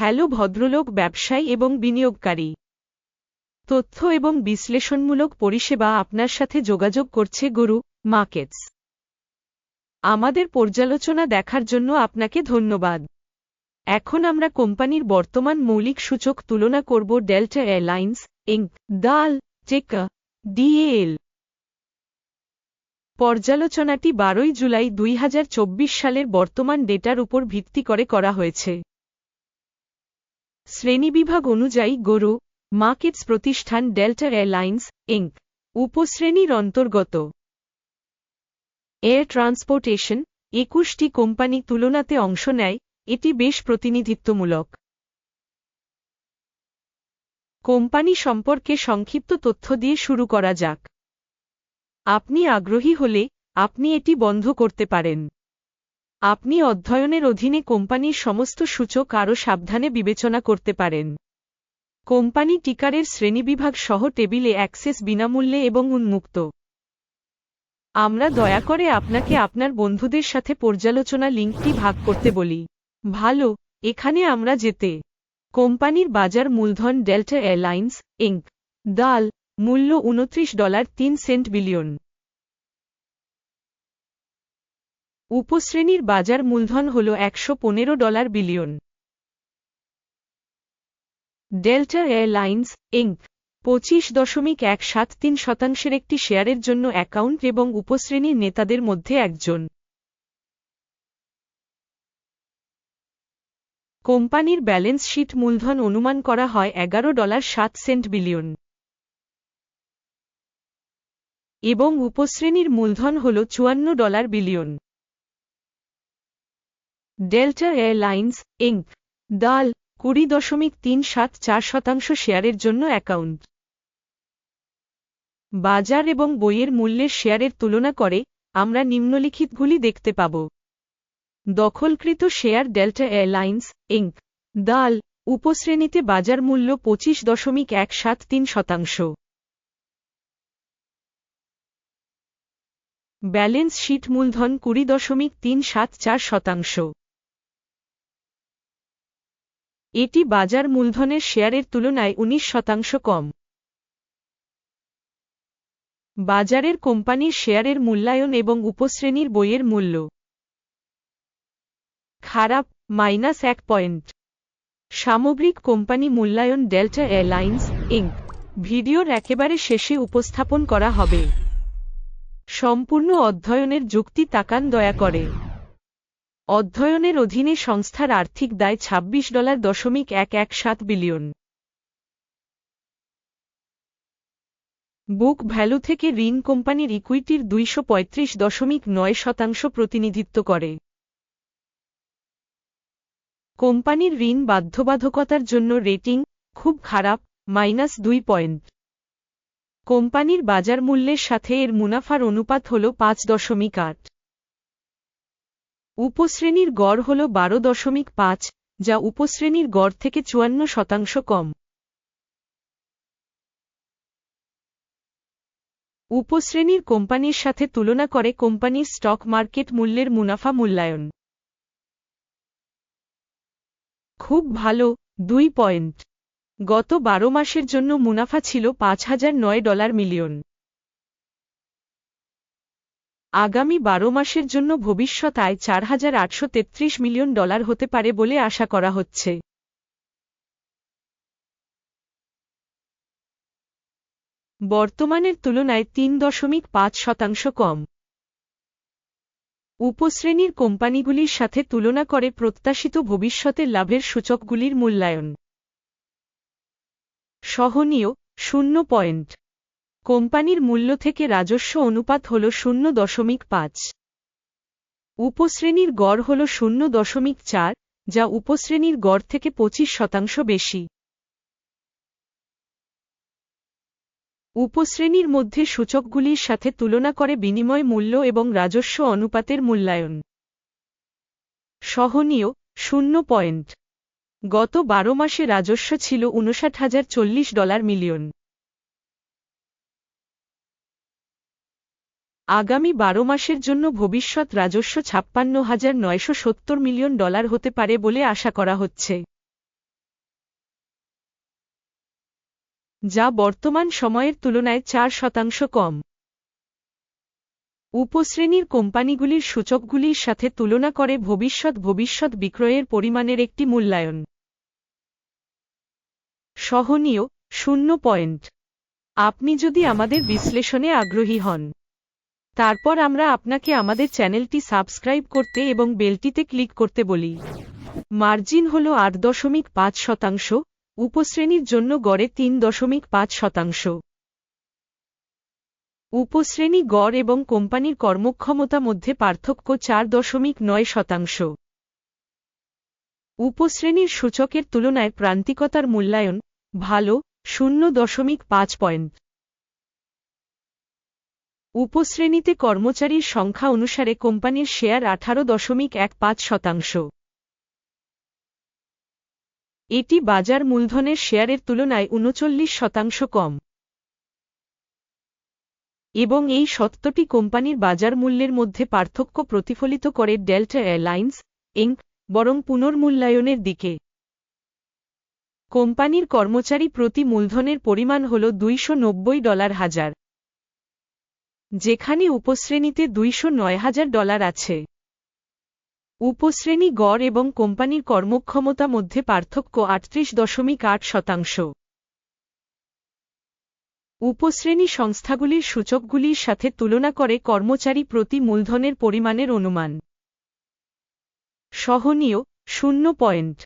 Hello ভদ্রলোক, ব্যবসায়ী এবং বিনিয়োগকারী। তথ্য এবং বিশ্লেষণমূলক পরিষেবা আপনার সাথে যোগাযোগ করছে গুরু, মার্কেটস। আমাদের পর্যালোচনা দেখার জন্য আপনাকে ধন্যবাদ। এখন আমরা কোম্পানির বর্তমান মৌলিক সূচক তুলনা করব ডেল্টা এয়ারলাইন্স ইঙ্ক দাল, টেকা ডিএল পর্যালোচনাটি বারোই জুলাই দুই হাজার চব্বিশ সালের বর্তমান ডেটার উপর ভিত্তি করে করা হয়েছে। শ্রেণীবিভাগ অনুযায়ী গরু, মার্কেটস প্রতিষ্ঠান ডেল্টা এয়ারলাইন্স ইঙ্ক উপশ্রেণীর অন্তর্গত। এয়ার ট্রান্সপোর্টেশন, একুশটি কোম্পানি তুলনাতে অংশ নেয়, এটি বেশ প্রতিনিধিত্বমূলক। কোম্পানি সম্পর্কে সংক্ষিপ্ত তথ্য দিয়ে শুরু করা যাক। আপনি আগ্রহী হলে, আপনি এটি বন্ধ করতে পারেন। আপনি অধ্যয়নের অধীনে কোম্পানির সমস্ত সূচক আরও সাবধানে বিবেচনা করতে পারেন। কোম্পানি টিকারের শ্রেণীবিভাগ সহ টেবিলে অ্যাক্সেস বিনামূল্যে এবং উন্মুক্ত। আমরা দয়া করে আপনাকে আপনার বন্ধুদের সাথে পর্যালোচনা লিঙ্কটি ভাগ করতে বলি। ভালো, এখানে আমরা যেতে। কোম্পানির বাজার মূলধন ডেল্টা এয়ারলাইন্স, ইঙ্ক। দাল, মূল্য উনত্রিশ ডলার তিন সেন্ট বিলিয়ন। উপশ্রেণীর বাজার মূলধন হল একশো পনেরো dollar billion. Delta airlines Inc পঁচিশ দশমিক এক সাত তিন শতাংশের একটি শেয়ারের জন্য অ্যাকাউন্ট এবং উপশ্রেণীর নেতাদের মধ্যে একজন। কোম্পানির ব্যালেন্স শিট মূলধন অনুমান করা হয় এগারো ডলার সাত সেন্ট বিলিয়ন। এবং উপশ্রেণীর মূলধন হল চুয়ান্ন dollar billion. Delta airlines Inc দাল, কুড়ি দশমিক তিন সাত চার শতাংশ শেয়ারের জন্য অ্যাকাউন্ট। বাজার এবং বইয়ের মূল্যের শেয়ারের তুলনা করে আমরা নিম্নলিখিতগুলি দেখতে পাব। দখলকৃত শেয়ার ডেল্টা এয়ারলাইন্স ইঙ্ক দাল, উপশ্রেণীতে বাজার মূল্য পঁচিশ দশমিক এক সাত তিন শতাংশ। ব্যালেন্স শিট মূলধন কুড়ি দশমিক তিন সাত চার শতাংশ। এটি বাজার মূলধনের শেয়ারের তুলনায় উনিশ শতাংশ কম। বাজারের কোম্পানির শেয়ারের মূল্যায়ন এবং উপশ্রেণীর বইয়ের মূল্য। খারাপ, মাইনাস এক পয়েন্ট। সামগ্রিক কোম্পানি মূল্যায়ন ডেল্টা এয়ারলাইন্স ইঙ্ক ভিডিওর একেবারে শেষে উপস্থাপন করা হবে। সম্পূর্ণ অধ্যয়নের যুক্তি তাকান দয়া করে। অধ্যয়নের অধীনে সংস্থার আর্থিক দায় ২৬ ডলার দশমিক এক এক সাত বিলিয়ন। বুক ভ্যালু থেকে ঋণ কোম্পানির ইকুইটির দুইশো পঁয়ত্রিশ দশমিক নয় শতাংশ প্রতিনিধিত্ব করে। কোম্পানির ঋণ বাধ্যবাধকতার জন্য রেটিং খুব খারাপ, মাইনাস দুই পয়েন্ট। কোম্পানির বাজার মূল্যের সাথে এর মুনাফার অনুপাত হল পাঁচ দশমিক আট। উপশ্রেণীর গড় হল বারো দশমিক পাঁচ, যা উপশ্রেণীর গড় থেকে চুয়ান্ন শতাংশ কম। উপশ্রেণীর কোম্পানির সাথে তুলনা করে কোম্পানির স্টক মার্কেট মূল্যের মুনাফা মূল্যায়ন। খুব ভালো, দুই পয়েন্ট। গত বারো মাসের জন্য মুনাফা ছিল পাঁচ হাজার নয় ডলার মিলিয়ন। আগামী বারো মাসের জন্য ভবিষ্যৎ আয় চার হাজার আটশো তেত্রিশ মিলিয়ন ডলার হতে পারে বলে আশা করা হচ্ছে। বর্তমানের তুলনায় তিন দশমিক পাঁচ শতাংশ কম। উপশ্রেণীর কোম্পানিগুলির সাথে তুলনা করে প্রত্যাশিত ভবিষ্যতের লাভের সূচকগুলির মূল্যায়ন। সহনীয় শূন্য পয়েন্ট কোম্পানির মূল্য থেকে রাজস্ব অনুপাত হল শূন্য দশমিক পাঁচ। উপশ্রেণীর গড় হল শূন্য দশমিক চার, যা উপশ্রেণীর গড় থেকে পঁচিশ শতাংশ বেশি। উপশ্রেণীর মধ্যে সূচকগুলির সাথে তুলনা করে বিনিময় মূল্য এবং রাজস্ব অনুপাতের মূল্যায়ন। সহনীয়, শূন্য পয়েন্ট। গত বারো মাসে রাজস্ব ছিল উনষাট হাজার চল্লিশ ডলার মিলিয়ন। আগামী বারো মাসের জন্য ভবিষ্যৎ রাজস্ব ছাপ্পান্ন হাজার নয়শো সত্তর মিলিয়ন ডলার হতে পারে বলে আশা করা হচ্ছে। যা বর্তমান সময়ের তুলনায় চার শতাংশ কম। উপশ্রেণীর কোম্পানিগুলির সূচকগুলির সাথে তুলনা করে ভবিষ্যৎ ভবিষ্যৎ বিক্রয়ের পরিমাণের একটি মূল্যায়ন। সহনীয়, শূন্য পয়েন্ট। আপনি যদি আমাদের বিশ্লেষণে আগ্রহী হন। তারপর আমরা আপনাকে আমাদের চ্যানেলটি সাবস্ক্রাইব করতে এবং বেলটিতে ক্লিক করতে বলি। মার্জিন হল আট দশমিক পাঁচ শতাংশ, উপশ্রেণীর জন্য গড়ে তিন দশমিক পাঁচ শতাংশ। উপশ্রেণী গড় এবং কোম্পানির কর্মক্ষমতা মধ্যে পার্থক্য চার দশমিক নয় শতাংশ। উপশ্রেণীর সূচকের তুলনায় প্রান্তিকতার মূল্যায়ন ভালো, শূন্য দশমিক পাঁচ পয়েন্ট। উপশ্রেণীতে কর্মচারীর সংখ্যা অনুসারে কোম্পানির শেয়ার আঠারো দশমিক এক পাঁচ শতাংশ। এটি বাজার মূলধনের শেয়ারের তুলনায় উনচল্লিশ শতাংশ কম। এবং এই সত্যটি কোম্পানির বাজার মূল্যের মধ্যে পার্থক্য প্রতিফলিত করে ডেল্টা এয়ারলাইন্স ইঙ্ক বরং পুনর্মূল্যায়নের দিকে। কোম্পানির কর্মচারী প্রতি মূলধনের পরিমাণ হল দুইশ নব্বই ডলার হাজার। যেখানে উপশ্রেণীতে দুইশো নয় হাজার ডলার আছে। উপশ্রেণী গড় এবং কোম্পানির কর্মক্ষমতা মধ্যে পার্থক্য আটত্রিশ দশমিক আট শতাংশ। উপশ্রেণী সংস্থাগুলির সূচকগুলির সাথে তুলনা করে কর্মচারী প্রতি মূলধনের পরিমাণের অনুমান। সহনীয়, শূন্য পয়েন্ট।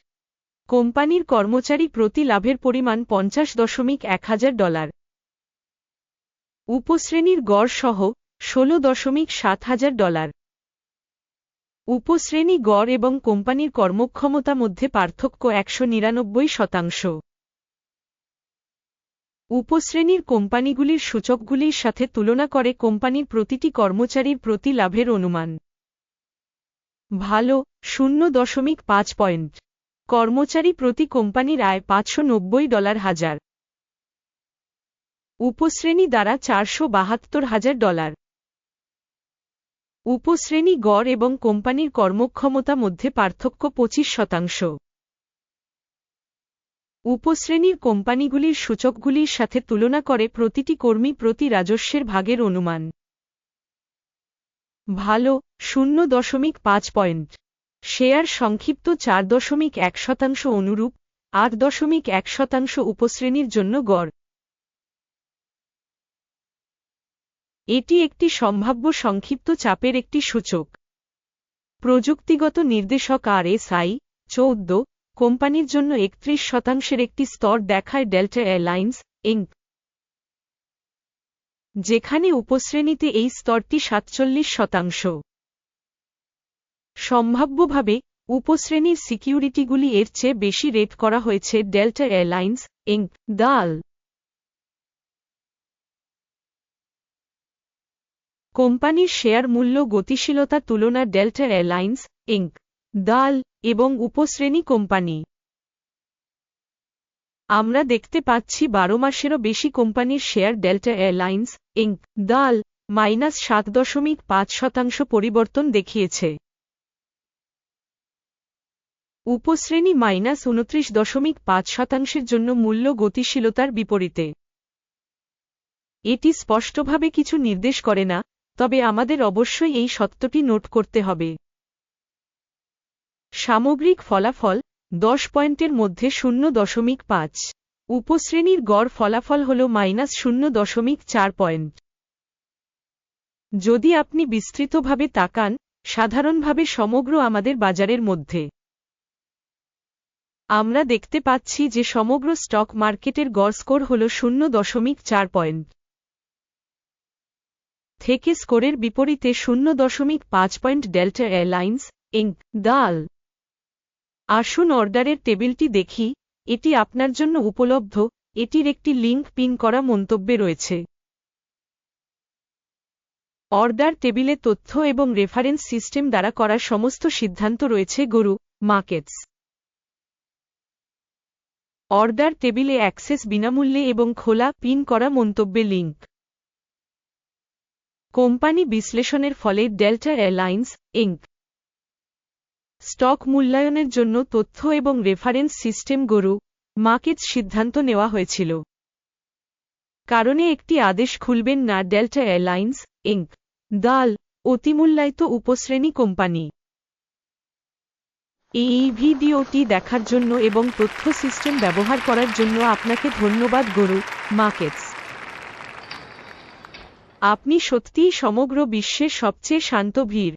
কোম্পানির কর্মচারী প্রতি লাভের পরিমাণ পঞ্চাশ দশমিক এক হাজার ডলার। উপশ্রেণীর গড় সহ ষোল দশমিক সাত হাজার ডলার। উপশ্রেণী গড় এবং কোম্পানির কর্মক্ষমতা মধ্যে পার্থক্য একশো নিরানব্বই শতাংশ। উপশ্রেণীর কোম্পানিগুলির সূচকগুলির সাথে তুলনা করে কোম্পানির প্রতিটি কর্মচারীর প্রতি লাভের অনুমান। ভালো, শূন্য দশমিক পাঁচ পয়েন্ট। কর্মচারী প্রতি কোম্পানির আয় পাঁচশো নব্বই ডলার হাজার। উপশ্রেণী দ্বারা চারশো বাহাত্তর হাজার ডলার। উপশ্রেণী গড় এবং কোম্পানির কর্মক্ষমতা মধ্যে পার্থক্য পঁচিশ শতাংশ। উপশ্রেণীর কোম্পানিগুলির সূচকগুলির সাথে তুলনা করে প্রতিটি কর্মী প্রতি রাজস্বের ভাগের অনুমান। ভালো, শূন্য দশমিক পাঁচ পয়েন্ট। শেয়ার সংক্ষিপ্ত চার দশমিক এক শতাংশ অনুরূপ, আট দশমিক এক শতাংশ উপশ্রেণীর জন্য গড়। এটি একটি সম্ভাব্য সংক্ষিপ্ত চাপের একটি সূচক। প্রযুক্তিগত নির্দেশক আর এস আই চৌদ্দ, কোম্পানির জন্য একত্রিশ শতাংশের একটি স্তর দেখায় ডেল্টা এয়ারলাইন্স ইঙ্ক যেখানে উপশ্রেণীতে এই স্তরটি সাতচল্লিশ শতাংশ। সম্ভাব্যভাবে, উপশ্রেণীর সিকিউরিটিগুলি এর চেয়ে বেশি রেট করা হয়েছে ডেল্টা এয়ারলাইন্স ইঙ্ক দাল কোম্পানির শেয়ার মূল্য গতিশীলতা তুলনা ডেল্টা এয়ারলাইন্স ইঙ্ক দাল এবং উপশ্রেণী কোম্পানি। আমরা দেখতে পাচ্ছি বারো মাসেরও বেশি কোম্পানির শেয়ার ডেল্টা এয়ারলাইন্স ইঙ্ক দাল, মাইনাস সাত দশমিক পাঁচ শতাংশ পরিবর্তন দেখিয়েছে। উপশ্রেণী মাইনাস উনত্রিশ দশমিক পাঁচ শতাংশের জন্য মূল্য গতিশীলতার বিপরীতে। এটি স্পষ্টভাবে কিছু নির্দেশ করে না তবে আমাদের অবশ্যই এই সত্যটি নোট করতে হবে। সামগ্রিক ফলাফল দশ পয়েন্টের মধ্যে শূন্য দশমিক পাঁচ। উপশ্রেণীর গড় ফলাফল হল মাইনাস শূন্য দশমিক চার পয়েন্ট। যদি আপনি বিস্তৃতভাবে তাকান, সাধারণভাবে সমগ্র আমাদের বাজারের মধ্যে। আমরা দেখতে পাচ্ছি যে সমগ্র স্টক মার্কেটের গড় স্কোর হল শূন্য দশমিক চার পয়েন্ট। থেকে স্কোরের বিপরীতে শূন্য দশমিক পাঁচ পয়েন্ট ডেল্টা এয়ারলাইন্স ইঙ্ক দাল। আসুন অর্ডারের টেবিলটি দেখি। এটি আপনার জন্য উপলব্ধ। এটির একটি লিঙ্ক পিন করা মন্তব্যে রয়েছে। অর্ডার টেবিলে তথ্য এবং রেফারেন্স সিস্টেম দ্বারা করা সমস্ত সিদ্ধান্ত রয়েছে, গরু, মার্কেটস। অর্ডার টেবিলে অ্যাক্সেস বিনামূল্যে এবং খোলা পিন করা মন্তব্যে লিঙ্ক। কোম্পানি বিশ্লেষণের ফলে ডেল্টা এয়ারলাইন্স ইঙ্ক স্টক মূল্যায়নের জন্য তথ্য এবং রেফারেন্স সিস্টেম গরু মার্কেটস সিদ্ধান্ত নেওয়া হয়েছিল। কারণে একটি আদেশ খুলবেন না ডেল্টা এয়ারলাইন্স ইঙ্ক দাল, অতিমূল্যায়িত উপশ্রেণী কোম্পানি। এই ভিডিওটি দেখার জন্য এবং তথ্য সিস্টেম ব্যবহার করার জন্য আপনাকে ধন্যবাদ গরু, মার্কেটস। আপনি সত্যিই সমগ্র বিশ্বের সবচেয়ে শান্ত ভিড়